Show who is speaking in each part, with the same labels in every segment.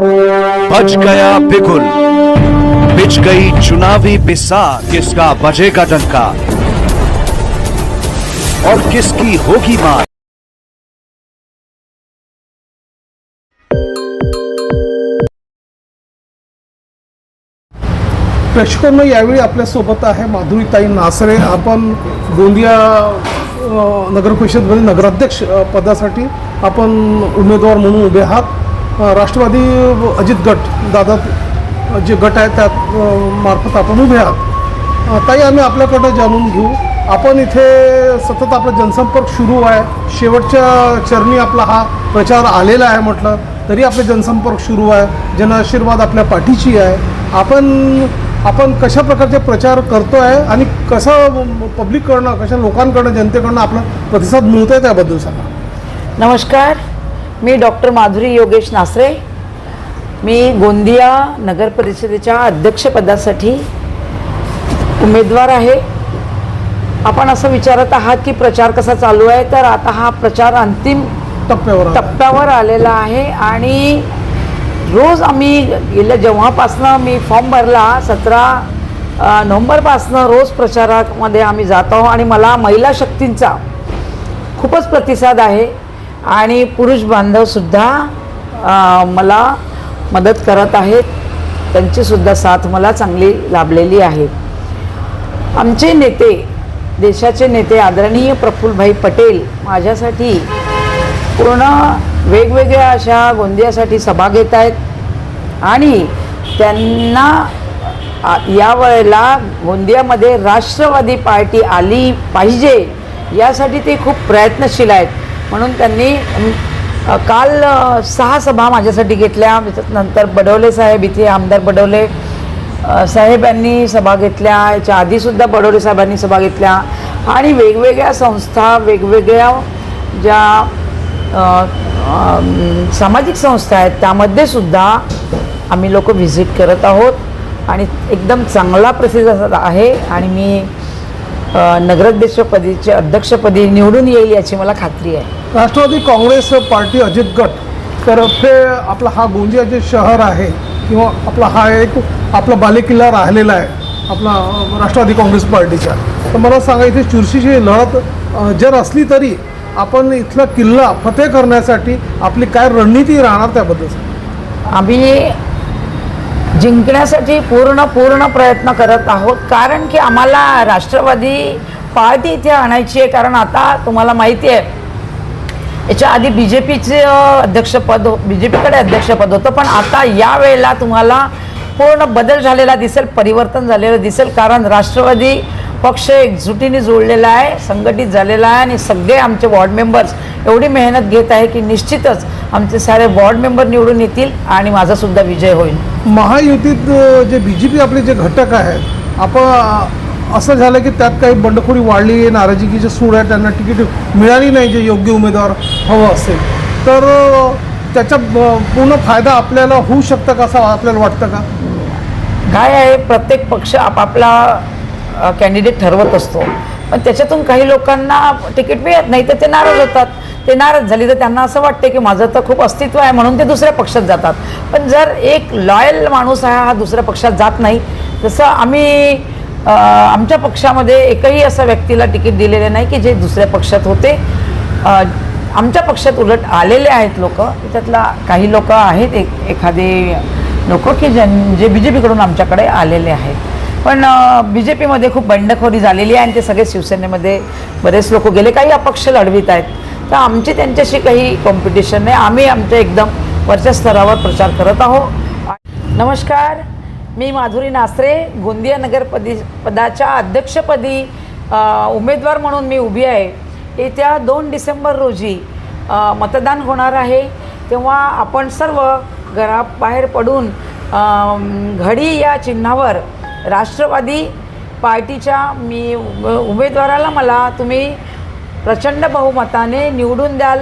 Speaker 1: बच गया बिगुल बिछ गई चुनावी बिसार किसका बजेगा डंका और किसकी होगी मार?
Speaker 2: प्रेक्षकांना यावेळी आपल्यासोबत आहे माधुरीताई नासरे. आपण गोंदिया नगर परिषदमध्ये नगराध्यक्ष पदासाठी आपण उमेदवार म्हणून उभे आहात. राष्ट्रवादी अजित गट दादा जे गट आहे त्यात मार्फत आपण उभे आहात. ताई आम्ही आपल्याकडं जाणून घेऊ. आपण इथे सतत आपला जनसंपर्क सुरू आहे. शेवटच्या चरणी आपला हा प्रचार आलेला आहे म्हटलं तरी आपले जनसंपर्क सुरू आहे. जनआशीर्वाद आपल्या पाठीची आहे. आपण आपण कशा प्रकारचे प्रचार करतो आहे आणि कसं पब्लिककडनं कशा लोकांकडनं जनतेकडनं आपला प्रतिसाद मिळतो आहे त्याबद्दल सांगा.
Speaker 3: नमस्कार. मी डॉक्टर माधुरी योगेश नासरे. मी गोंदिया नगर परिषदेच्या अध्यक्षपदासाठी उमेदवार आहे. आपण असं विचारत आहात की प्रचार कसा चालू आहे? तर आता हा प्रचार अंतिम
Speaker 2: टप्प्यावर.
Speaker 3: टप्प्यावर आलेला आहे आणि रोज आम्ही गेल्या जेव्हापासनं मी फॉर्म भरला सतरा नोव्हेंबरपासनं रोज प्रचारामध्ये आम्ही जात आहोत आणि मला महिला शक्तींचा खूपच प्रतिसाद आहे. आणि पुरुष बांधवसुद्धा मला मदत करत आहेत. त्यांचीसुद्धा साथ मला चांगली लाभलेली आहे. आमचे नेते देशाचे नेते आदरणीय प्रफुल्लभाई पटेल माझ्यासाठी पूर्ण वेगवेगळ्या अशा गोंदियासाठी सभा घेत आहेत. आणि त्यांना यावेळेला गोंदियामध्ये राष्ट्रवादी पार्टी आली पाहिजे यासाठी ते खूप प्रयत्नशील आहेत. म्हणून त्यांनी काल सहा सभा माझ्यासाठी घेतल्या. नंतर बडवले साहेब इथे आमदार बडवले साहेब यांनी सभा घेतल्या. याच्या आधीसुद्धा बडोले साहेबांनी सभा घेतल्या. आणि वेगवेगळ्या संस्था वेगवेगळ्या ज्या सामाजिक संस्था आहेत त्यामध्ये सुद्धा आम्ही लोक व्हिजिट करत आहोत. आणि एकदम चांगला प्रतिसाद आहे. आणि मी नगराध्यक्षपदीच्या अध्यक्षपदी निवडून येईल याची मला खात्री आहे.
Speaker 2: राष्ट्रवादी काँग्रेस पार्टी अजित गट तर्फे आपला हा गोंदिया जे शहर आहे किंवा आपला हा एक आपला बालेकिल्ला राहिलेला आहे आपला राष्ट्रवादी काँग्रेस पार्टीचा. तर मला सांगा इथे चुरशीची लढत जर असली तरी आपण इथला किल्ला फतेह करण्यासाठी आपली काय रणनीती राहणार त्याबद्दल?
Speaker 3: आम्ही जिंकण्यासाठी पूर्ण पूर्ण प्रयत्न करत आहोत. कारण की आम्हाला राष्ट्रवादी पार्टी इथे आणायची आहे कारण आता तुम्हाला माहिती आहे याच्या आधी बी जे पीचे अध्यक्षपद बी जे पीकडे अध्यक्षपद होतं पण आता या वेळेला तुम्हाला पूर्ण बदल झालेला दिसेल परिवर्तन झालेलं दिसेल कारण राष्ट्रवादी पक्ष एकजुटीने जोडलेला आहे संघटित झालेला आहे आणि सगळे आमचे वॉर्ड मेंबर्स एवढी मेहनत घेत आहे की निश्चितच आमचे सारे वॉर्ड मेंबर निवडून येतील आणि माझासुद्धा विजय होईल.
Speaker 2: महायुतीत जे बी जे पी आपले जे घटक आहेत आपण असं झालं की त्यात काही बंडखोरी वाढली नाराजीची सूड आहे त्यांना तिकीट मिळाली नाही जे योग्य उमेदवार हवं असेल. तर त्याचा पूर्ण फायदा आपल्याला होऊ शकतं का असं आपल्याला वाटतं का?
Speaker 3: काय आहे प्रत्येक पक्ष आपापला कॅन्डिडेट ठरवत असतो. पण त्याच्यातून काही लोकांना तिकीट मिळत नाही तर ते नाराज होतात. ते नाराज झाली तर त्यांना असं वाटते की माझं तर खूप अस्तित्व आहे म्हणून ते दुसऱ्या पक्षात जातात. पण जर एक लॉयल माणूस आहे हा दुसऱ्या पक्षात जात नाही जसं आम्ही आमच्या पक्षामध्ये एकही असं व्यक्तीला तिकीट दिलेले नाही की जे दुसऱ्या पक्षात होते. आमच्या पक्षात उलट आलेले आहेत लोक. त्यातला काही लोक आहेत एक एखादे लोक की ज्यां जे बी जे पीकडून आमच्याकडे आलेले आहेत. पण बी जे पीमध्ये खूप बंडखोरी झालेली आहे आणि ते सगळे शिवसेनेमध्ये बरेच लोक गेले. काही अपक्ष लढवित आहेत. तर आमची त्यांच्याशी काही कॉम्पिटिशन नाही. आम्ही आमच्या एकदम वरच्या स्तरावर प्रचार करत आहोत. नमस्कार. मी माधुरी नासरे गोंदिया नगरपदी पदाच्या अध्यक्षपदी उमेदवार म्हणून मी उभी आहे. येत्या दोन डिसेंबर रोजी मतदान होणार आहे. तेव्हा आपण सर्व घराबाहेर पडून घडी या चिन्हावर राष्ट्रवादी पार्टीच्या मी उमेदवाराला मला तुम्ही प्रचंड बहुमताने निवडून द्याल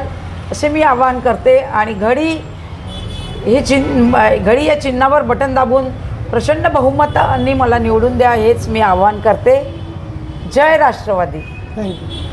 Speaker 3: असे मी आवाहन करते. आणि घडी हे चिन्ह घडी या चिन्हावर बटन दाबून प्रचंड बहुमतांनी मला निवडून द्या हेच मी आवाहन करते. जय राष्ट्रवादी.
Speaker 2: थँक्यू